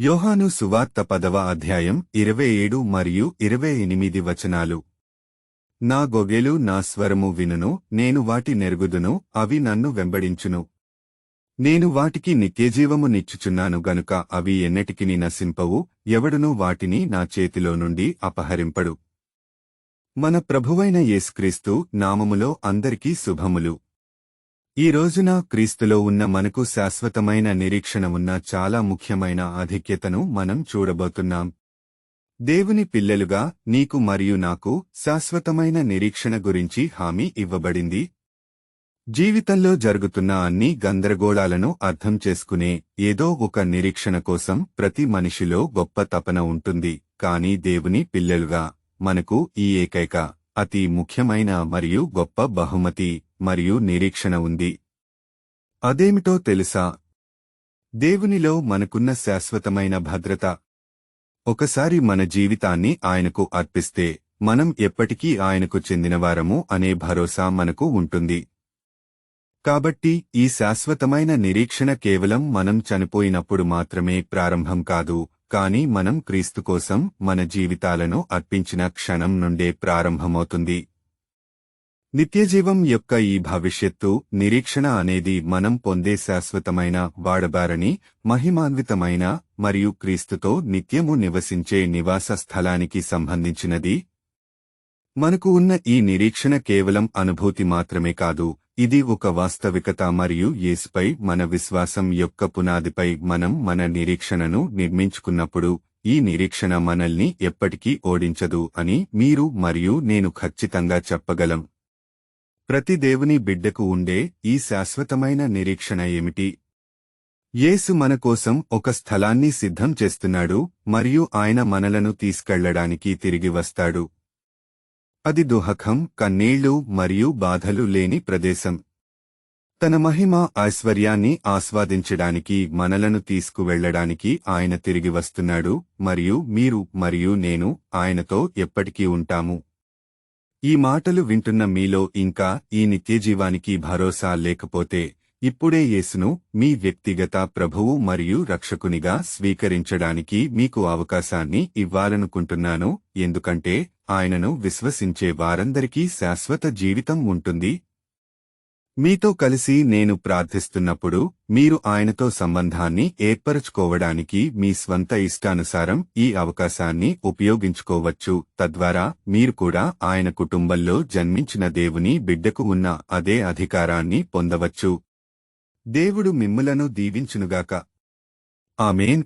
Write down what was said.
యోహాను సువార్త పదవ అధ్యాయం ఇరవై ఏడు మరియు ఇరవై ఎనిమిది వచనాలు. నా గొగెలు నా స్వరము వినును నేను వాటి నెరుగుదును అవి నన్ను వెంబడించును. నేను వాటికి నిత్యజీవము నిచ్చుచున్నాను గనుక అవి ఎన్నటికిని నశింపవు ఎవడునూ వాటిని నా చేతిలో నుండి అపహరింపడు. మన ప్రభువైన యేసుక్రీస్తు నామములో అందరికీ శుభములు. ఈ రోజున క్రీస్తులో ఉన్న మనకు శాశ్వతమైన నిరీక్షణ ఉన్న చాలా ముఖ్యమైన ఆధిక్యతను మనం చూడబోతున్నాం. దేవుని పిల్లలుగా నీకు మరియు నాకు శాశ్వతమైన నిరీక్షణ గురించి హామీ ఇవ్వబడింది. జీవితంలో జరుగుతున్న అన్ని గందరగోళాలను అర్థం చేసుకునే ఏదో ఒక నిరీక్షణ కోసం ప్రతి మనిషిలో గొప్ప తపన ఉంటుంది. కాని దేవుని పిల్లలుగా మనకు ఈ ఏకైక అతి ముఖ్యమైన మరియు గొప్ప బహుమతి మరియు నిరీక్షణ ఉంది. అదేమిటో తెలుసా? దేవునిలో మనకున్న శాశ్వతమైన భద్రత. ఒకసారి మన జీవితాన్ని ఆయనకు అర్పిస్తే మనం ఎప్పటికీ ఆయనకు చెందినవారము అనే భరోసా మనకు ఉంటుంది. కాబట్టి ఈ శాశ్వతమైన నిరీక్షణ కేవలం మనం చనిపోయినప్పుడు మాత్రమే ప్రారంభం కాదు కాని మనం క్రీస్తు కోసం మన జీవితాలను అర్పించిన క్షణం నుండే ప్రారంభమవుతుంది. నిత్యజీవం యొక్క ఈ భవిష్యత్తు నిరీక్షణ అనేది మనం పొందే శాశ్వతమైన వాడబారని మహిమాన్వితమైన మరియు క్రీస్తుతో నిత్యము నివసించే నివాస స్థలానికి సంబంధించినది. మనకు ఉన్న ఈ నిరీక్షణ కేవలం అనుభూతి మాత్రమే కాదు ఇది ఒక వాస్తవికత మరియు యేసుపై మన విశ్వాసం యొక్క పునాదిపై మనం మన నిరీక్షణను నిర్మించుకున్నప్పుడు ఈ నిరీక్షణ మనల్ని ఎప్పటికీ ఓడించదు అని మీరు మరియు నేను ఖచ్చితంగా చెప్పగలం. ప్రతి దేవుని బిడ్డకు ఉండే ఈ శాశ్వతమైన నిరీక్షణ ఏమిటి? యేసు మన కోసం ఒక స్థలాన్ని సిద్ధం చేస్తున్నాడు మరియు ఆయన మనలను తీసుకెళ్ళడానికి తిరిగి వస్తాడు. అది దుహఖం కన్నీళ్ళు మరియు బాధలు లేని ప్రదేశం. తన మహిమ ఐశ్వర్యాన్ని ఆస్వాదించడానికి మనలను తీసుకువెళ్ళడానికి ఆయన తిరిగి వస్తున్నాడు మరియు మీరు మరియు నేను ఆయనతో ఎప్పటికీ ఉంటాము. ఈ మాటలు వింటున్న మీలో ఇంకా ఈ నిత్యజీవానికి భరోసా లేకపోతే ఇప్పుడే యేసును మీ వ్యక్తిగత ప్రభువు మరియు రక్షకునిగా స్వీకరించడానికి మీకు అవకాశాన్ని ఇవ్వాలనుకుంటున్నాను ఎందుకంటే ఆయనను విశ్వసించే వారందరికీ శాశ్వత జీవితం ఉంటుంది. మీతో కలిసి నేను ప్రార్థిస్తున్నప్పుడు మీరు ఆయనతో సంబంధాన్ని ఏర్పరచుకోవడానికి మీ స్వంత ఇష్టానుసారం ఈ అవకాశాన్ని ఉపయోగించుకోవచ్చు. తద్వారా మీరు కూడా ఆయన కుటుంబంలో జన్మించిన దేవుని బిడ్డకు ఉన్న అదే అధికారాన్ని పొందవచ్చు. దేవుడు మిమ్ములను దీవించునుగాక. ఆమెన్.